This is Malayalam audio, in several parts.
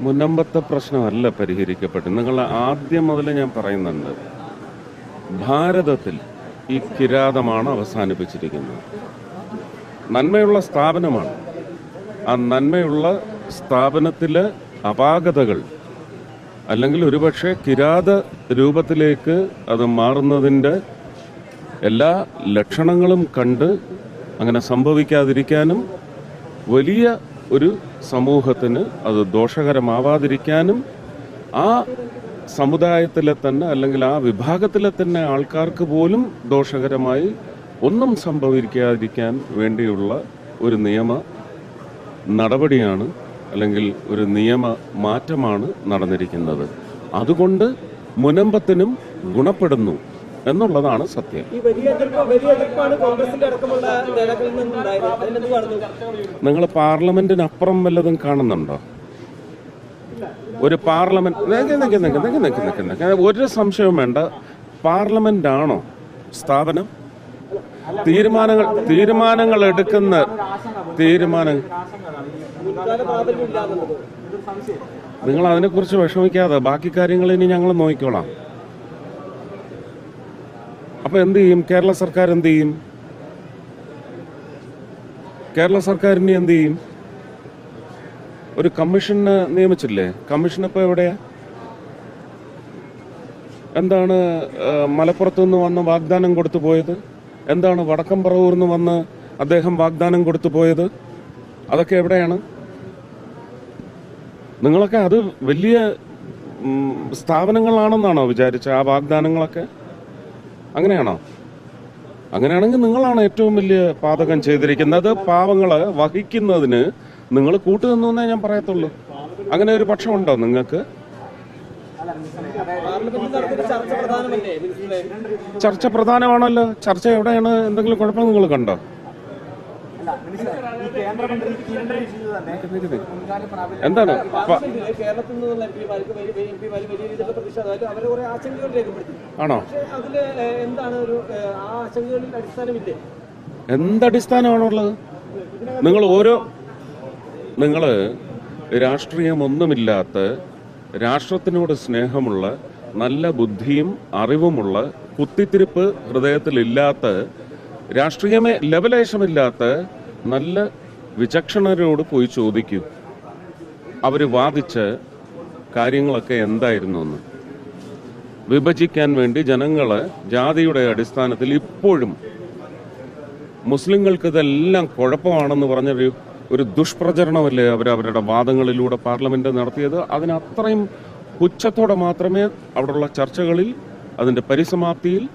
മുനമ്പത്തെ പ്രശ്നമല്ല പരിഹരിക്കപ്പെട്ടത്. നിങ്ങൾ ആദ്യം മുതൽ ഞാൻ പറയുന്നുണ്ട് ഭാരതത്തിൽ ഈ കിരാതമാണ് അവസാനിപ്പിച്ചിരിക്കുന്നത്. നന്മയുള്ള സ്ഥാപനമാണ്. ആ നന്മയുള്ള സ്ഥാപനത്തിലെ അപാകതകൾ അല്ലെങ്കിൽ ഒരുപക്ഷെ കിരാത രൂപത്തിലേക്ക് അത് മാറുന്നതിന്റെ എല്ലാ ലക്ഷണങ്ങളും കണ്ട് അങ്ങനെ സംഭവിക്കാതിരിക്കാനും വലിയ ഒരു സമൂഹത്തിന് അത് ദോഷകരമാവാതിരിക്കാനും ആ സമുദായത്തിലെ തന്നെ അല്ലെങ്കിൽ ആ വിഭാഗത്തിലെ തന്നെ ആൾക്കാർക്ക് പോലും ദോഷകരമായി ഒന്നും സംഭവിക്കാതിരിക്കാൻ വേണ്ടിയുള്ള ഒരു നിയമ നടപടിയാണ് അല്ലെങ്കിൽ ഒരു നിയമ മാറ്റമാണ് നടന്നിരിക്കുന്നത്. അതുകൊണ്ട് മുനമ്പത്തിനും ഗുണപ്പെടുന്നു. എന്നുള്ളതാണ് സത്യം. നിങ്ങൾ പാർലമെന്റിനപ്പുറം വല്ലതും കാണുന്നുണ്ടോ? ഒരു പാർലമെന്റ്. ഒരു സംശയവും വേണ്ട. പാർലമെന്റ് ആണോ സ്ഥാപനം? തീരുമാനങ്ങൾ തീരുമാനങ്ങൾ എടുക്കുന്ന തീരുമാനങ്ങൾ നിങ്ങൾ അതിനെക്കുറിച്ച് വിഷമിക്കാതെ ബാക്കി കാര്യങ്ങൾ ഇനി ഞങ്ങൾ നോക്കിക്കോളാം. അപ്പൊ എന്ത് ചെയ്യും? കേരള സർക്കാർ എന്ത് ചെയ്യും? കേരള സർക്കാർ ഇനി എന്ത് ചെയ്യും? ഒരു കമ്മീഷനെ നിയമിച്ചില്ലേ? കമ്മീഷൻ ഇപ്പോൾ എവിടെയാ? എന്താണ് മലപ്പുറത്തു നിന്ന് വന്ന് വാഗ്ദാനം കൊടുത്തു പോയത്? എന്താണ് വടക്കം പറവൂർ നിന്ന് വന്ന് അദ്ദേഹം വാഗ്ദാനം കൊടുത്തു പോയത്? അതൊക്കെ എവിടെയാണ്? നിങ്ങളൊക്കെ അത് വലിയ സ്ഥാപനങ്ങളാണെന്നാണോ വിചാരിച്ച ആ വാഗ്ദാനങ്ങളൊക്കെ? അങ്ങനെയാണോ? അങ്ങനെയാണെങ്കിൽ നിങ്ങളാണ് ഏറ്റവും വലിയ പാതകം ചെയ്തിരിക്കുന്നത്. പാവങ്ങളെ വഹിക്കുന്നതിന് നിങ്ങൾ കൂട്ടുനിന്നു എന്നേ ഞാൻ പറയത്തുള്ളൂ. അങ്ങനെ ഒരു പക്ഷമുണ്ടോ നിങ്ങൾക്ക്? ചർച്ച പ്രധാനമാണല്ലോ. ചർച്ച എവിടെയാണ്? എന്തെങ്കിലും കുഴപ്പം നിങ്ങൾ കണ്ടോ? എന്താണ്? കേരളത്തിൽ നിന്നുള്ള എം പിമാർക്ക് വലിയ എം പിമാർ വലിയ രീതിയിലുള്ള പ്രതിഷേധം. അതായത് അവരെ കുറെ ആശങ്കകൾ രേഖപ്പെടുത്തി. ആണോ? പക്ഷേ അതിൽ എന്താണ് ഒരു ആ ആശങ്കകളിൽ അടിസ്ഥാനമില്ലേ? എന്തടിസ്ഥാനമാണുള്ളത്? നിങ്ങൾ ഓരോ നിങ്ങൾ രാഷ്ട്രീയമൊന്നുമില്ലാത്ത രാഷ്ട്രത്തിനോട് സ്നേഹമുള്ള നല്ല ബുദ്ധിയും അറിവുമുള്ള കുത്തിത്തിരിപ്പ് ഹൃദയത്തിലില്ലാത്ത രാഷ്ട്രീയമേ ലവലേശമില്ലാത്ത നല്ല വിചക്ഷണരോട് പോയി ചോദിക്കൂ. അവർ വാദിച്ച കാര്യങ്ങളൊക്കെ എന്തായിരുന്നു എന്ന്. വിഭജിക്കാൻ വേണ്ടി ജനങ്ങളെ ജാതിയുടെ അടിസ്ഥാനത്തിൽ ഇപ്പോഴും മുസ്ലിങ്ങൾക്ക് ഇതെല്ലാം കുഴപ്പമാണെന്ന് പറഞ്ഞൊരു ഒരു ദുഷ്പ്രചരണമല്ലേ അവർ അവരുടെ വാദങ്ങളിലൂടെ പാർലമെന്റ് നടത്തിയത്? അതിനത്രയും പുച്ഛത്തോടെ മാത്രമേ അവിടെയുള്ള ചർച്ചകളിൽ അതിന്റെ പരിസമാപ്തിയിൽ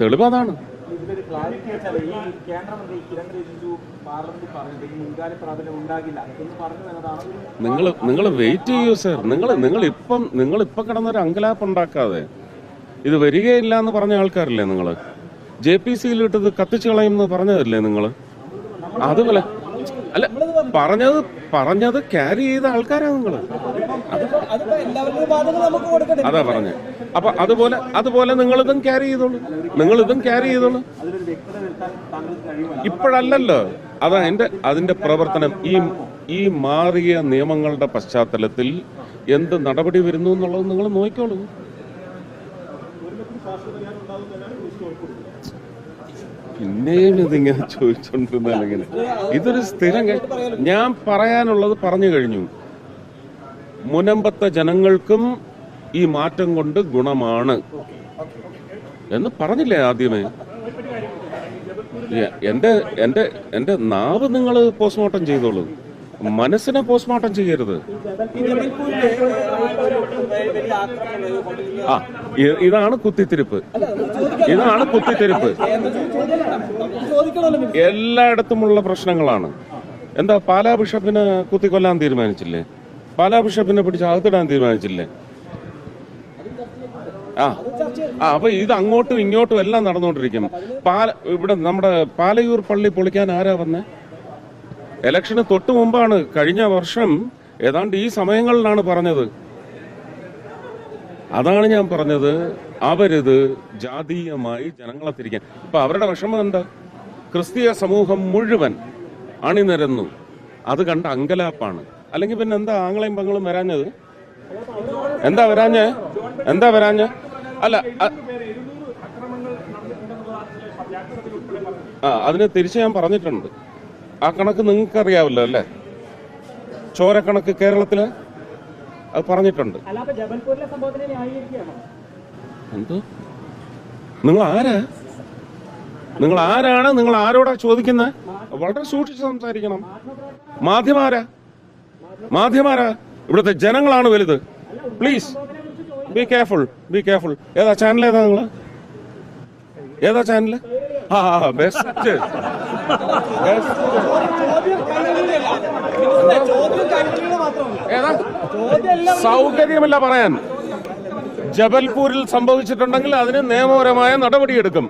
തെളിവ് അതാണ്. ഇതിലൊരു ക്ലാരിറ്റി വെച്ചാൽ ഈ കേന്ദ്രമന്ത്രി കിരൺ റിജിജു പാർലമെന്റിൽ പറഞ്ഞത് ഈ മുൻകാല പ്രാബല്യം ഉണ്ടാകില്ല എന്ന് പറഞ്ഞു എന്നതാണ് നിങ്ങൾ നിങ്ങൾ വെയിറ്റ് ചെയ്യൂ സർ നിങ്ങൾ നിങ്ങൾ ഇപ്പം നിങ്ങൾ ഇപ്പം കിടന്നൊരു അങ്കലാപ്പ് ഉണ്ടാക്കാതെ ഇത് വരികയില്ല എന്ന് പറഞ്ഞ ആൾക്കാരില്ലേ നിങ്ങൾ? ജെ പി സിയിൽ ഇട്ടത് കത്തിച്ചു കളയുമെന്ന് പറഞ്ഞതല്ലേ നിങ്ങൾ? അതുപോലെ അല്ല പറഞ്ഞത് പറഞ്ഞത് ക്യാരി ചെയ്ത ആൾക്കാരാണ് നിങ്ങൾ അതാ പറഞ്ഞത്. അപ്പൊ അതുപോലെ അതുപോലെ നിങ്ങളിതും ക്യാരി ചെയ്തോളൂ. നിങ്ങളിതും ക്യാരി ചെയ്തോളൂ. ഇപ്പോഴല്ലല്ലോ അതാ എന്റെ അതിന്റെ പ്രവർത്തനം. ഈ ഈ മാറിയ നിയമങ്ങളുടെ പശ്ചാത്തലത്തിൽ എന്ത് നടപടി വരുന്നു എന്നുള്ളത് നിങ്ങൾ നോക്കിക്കോളൂ. പിന്നെയും ഇതിങ്ങനെ ചോദിച്ചോണ്ടിരുന്നല്ലെങ്കിൽ ഇതൊരു സ്ഥിരം ഞാൻ പറയാനുള്ളത് പറഞ്ഞു കഴിഞ്ഞു. മുനമ്പത്തെ ജനങ്ങൾക്കും ഈ മാറ്റം കൊണ്ട് ഗുണമാണ്. എന്ന് പറഞ്ഞില്ലേ ആദ്യമേ? എ- എന്റെ എന്റെ എന്റെ നാവ് നിങ്ങൾ പോസ്റ്റ്മോർട്ടം ചെയ്തോളൂ. മനസ്സിനെ പോസ്റ്റ്മോർട്ടം ചെയ്യരുത്. ആ ഇതാണ് കുത്തിത്തിരിപ്പ്. ഇതാണ് കുത്തിത്തിരിപ്പ്. എല്ലായിടത്തുമുള്ള പ്രശ്നങ്ങളാണ്. എന്താ പാലാ ബിഷപ്പിനെ കുത്തിക്കൊല്ലാൻ തീരുമാനിച്ചില്ലേ? പാലാ ബിഷപ്പിനെ പിടിച്ച് അകത്തിടാൻ തീരുമാനിച്ചില്ലേ? ആ ആ അപ്പൊ ഇത് അങ്ങോട്ടും ഇങ്ങോട്ടും എല്ലാം നടന്നുകൊണ്ടിരിക്കും. പാല ഇവിടെ നമ്മുടെ പാലയൂർ പള്ളി പൊളിക്കാൻ ആരാ വന്നേ? ഇലക്ഷന് തൊട്ട് മുമ്പാണ് കഴിഞ്ഞ വർഷം ഏതാണ്ട് ഈ സമയങ്ങളിലാണ് പറഞ്ഞത്. അതാണ് ഞാൻ പറഞ്ഞത്. അവരിത് ജാതീയമായി ജനങ്ങളെ തിരിക്കാൻ. ഇപ്പൊ അവരുടെ വിഷമം എന്താ? ക്രിസ്തീയ സമൂഹം മുഴുവൻ അണിനിരന്നു. അത് കണ്ട അങ്കലാപ്പാണ്. അല്ലെങ്കിൽ പിന്നെ എന്താ ആങ്ങളെയും പങ്ങളും വരാഞ്ഞത്? എന്താ വരാഞ്ഞ? എന്താ വരാഞ്ഞ? അല്ല ആ അതിന് തിരിച്ച് ഞാൻ പറഞ്ഞിട്ടുണ്ട്. ആ കണക്ക് നിങ്ങൾക്ക് അറിയാവല്ലോ അല്ലേ ചോരക്കണക്ക് കേരളത്തിൽ അത് പറഞ്ഞിട്ടുണ്ട്. എന്തോ? നിങ്ങൾ ആരാ? നിങ്ങൾ ആരാണ്? നിങ്ങൾ ആരോടാ ചോദിക്കുന്നത് വളരെ സൂക്ഷിച്ച് സംസാരിക്കണം. മാധ്യമാരാ മാധ്യമാരാ ഇവിടുത്തെ ജനങ്ങളാണ് വലുത്. Please be careful be careful ഏതാ ചാനൽ ഏതാ നിങ്ങൾ ഏതാ ചാനൽ ആ ബെസ്റ്റ് ഏതാ? സൗകര്യമല്ല പറയാൻ. ജബൽപൂരിൽ സംഭവിച്ചിട്ടുണ്ടെങ്കിൽ അതിന് നിയമപരമായ നടപടിയെടുക്കും.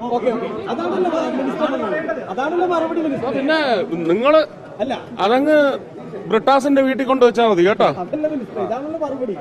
പിന്നെ നിങ്ങൾ അല്ല. അതങ്ങ് ബ്രിട്ടാസിന്റെ വീട്ടിൽ കൊണ്ടുവച്ചാൽ മതി കേട്ടോ. ഇതാണല്ലോ മറുപടി.